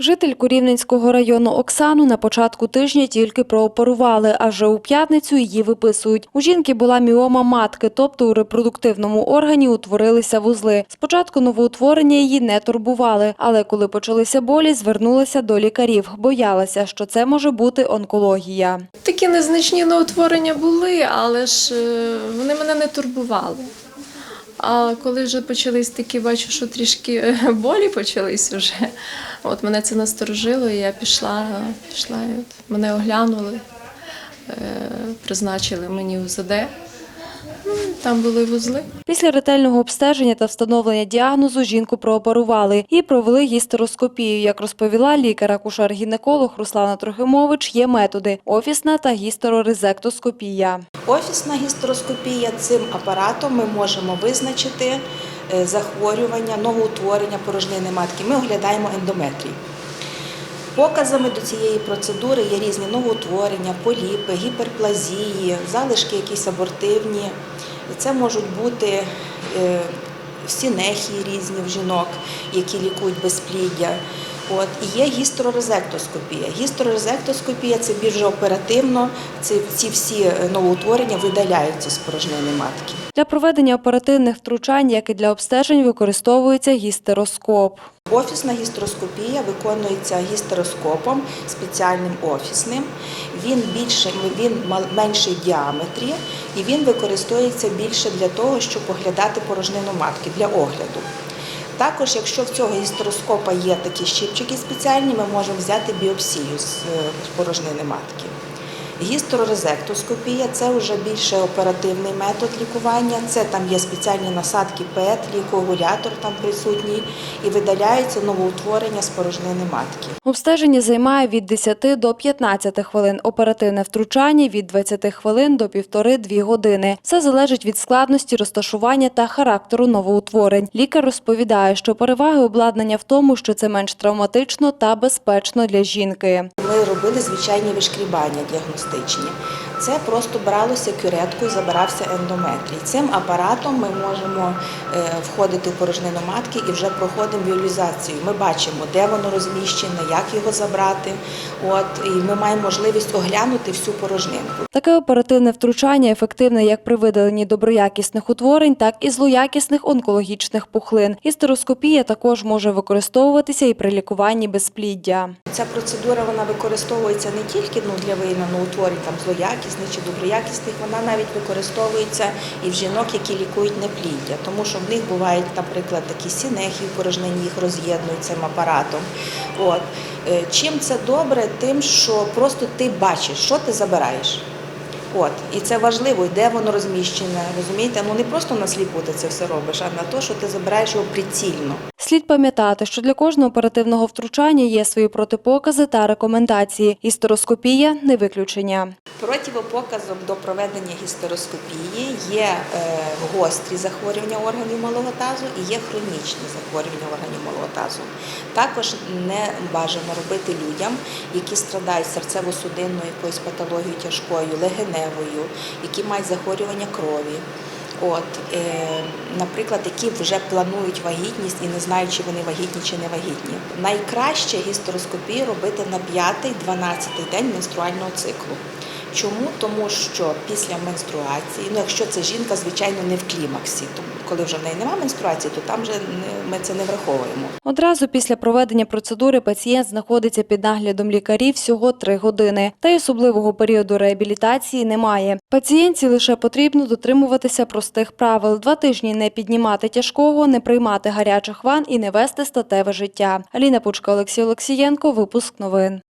Жительку Рівненського району Оксану на початку тижня тільки прооперували, а вже у п'ятницю її виписують. У жінки була міома матки, тобто у репродуктивному органі утворилися вузли. Спочатку новоутворення її не турбували, але коли почалися болі, звернулася до лікарів. Боялася, що це може бути онкологія. Такі незначні новотворення були, але ж е, вони мене не турбували. А коли вже почались такі, бачу, що трішки е, болі почались вже. От мене це насторожило, і я пішла, пішла і от мене оглянули, е, призначили мені УЗД. Ну, Там були вузли. Після ретельного обстеження та встановлення діагнозу жінку прооперували і провели гістероскопію. Як розповіла лікар-акушер-гінеколог Руслана Трохимович, є методи – офісна та гістерорезектоскопія. Офісна гістероскопія цим апаратом ми можемо визначити е, захворювання, новоутворення порожнини матки. Ми оглядаємо ендометрій. Показами до цієї процедури є різні новоутворення, поліпи, гіперплазії, залишки якісь абортивні. Це можуть бути е, синехії різні в жінок, які лікують безпліддя. От і є гістерорезектоскопія. Гістерорезектоскопія це більш оперативно. Це ці всі е, новоутворення видаляються з порожнини матки. Для проведення оперативних втручань, як і для обстежень, використовується гістероскоп. Офісна гістероскопія виконується гістероскопом спеціальним офісним. Він більше він менший в діаметрі і він використовується більше для того, щоб оглядати порожнину матки для огляду. Також, якщо в цього гістероскопа є такі щипчики спеціальні, ми можемо взяти біопсію з е, порожнини матки. Гістерорезектоскопія це вже більше оперативний метод лікування. Це там є спеціальні насадки ПЕТ, лікоагулятор там присутній, і видаляється новоутворення з порожнини матки. Обстеження займає від 10 до 15 хвилин, оперативне втручання – від 20 хвилин до півтори-дві години. Все залежить від складності, розташування та характеру новоутворень. Лікар розповідає, що переваги обладнання в тому, що це менш травматично та безпечно для жінки. Ми робили звичайні вишкрібання діагностичні. Це просто бралося кюреткою, забирався ендометрій. Цим апаратом ми можемо е, входити в порожнину матки і вже проходимо віолізацію. Ми бачимо, де воно розміщене, як його забрати. От і ми маємо можливість оглянути всю порожнинку. Таке оперативне втручання ефективне як при видаленні доброякісних утворень, так і злоякісних онкологічних пухлин. Гістероскопія також може використовуватися і при лікуванні безпліддя. Ця процедура вона використовується не тільки ну, для виявлення утворень там злоякісних чи доброякісних, вона навіть використовується і в жінок, які лікують непліддя, тому що в них бувають, наприклад, такі сінехи в порожнині, їх роз'єднують цим апаратом. От. Е, Чим це добре? Тим, що просто ти бачиш, що ти забираєш. От, і це важливо, де воно розміщене. Розумієте? Ну не просто на сліпу ти це все робиш, а на те, що ти забираєш його прицільно. Слід пам'ятати, що для кожного оперативного втручання є свої протипокази та рекомендації. Гістероскопія – не виключення. Противопоказом до проведення гістероскопії є е, гострі захворювання органів малого тазу і є хронічні захворювання органів малого тазу. Також не бажано робити людям, які страдають серцево-судинною якоюсь патологією тяжкою, легеневою, які мають захворювання крові. От, е, наприклад, які вже планують вагітність і не знають, чи вони вагітні чи не вагітні. Найкраще гістероскопію робити на 5-12 день менструального циклу. Чому? Тому що після менструації, ну якщо це жінка, звичайно, не в клімаксі, тому коли вже в неї немає менструації, то там вже ми це не враховуємо. Одразу після проведення процедури пацієнт знаходиться під наглядом лікарів всього 3 години. Та й особливого періоду реабілітації немає. Пацієнтці лише потрібно дотримуватися простих правил. Два тижні не піднімати тяжкого, не приймати гарячих ван і не вести статеве життя. Аліна Пучка, Олексій Олексієнко, випуск новин.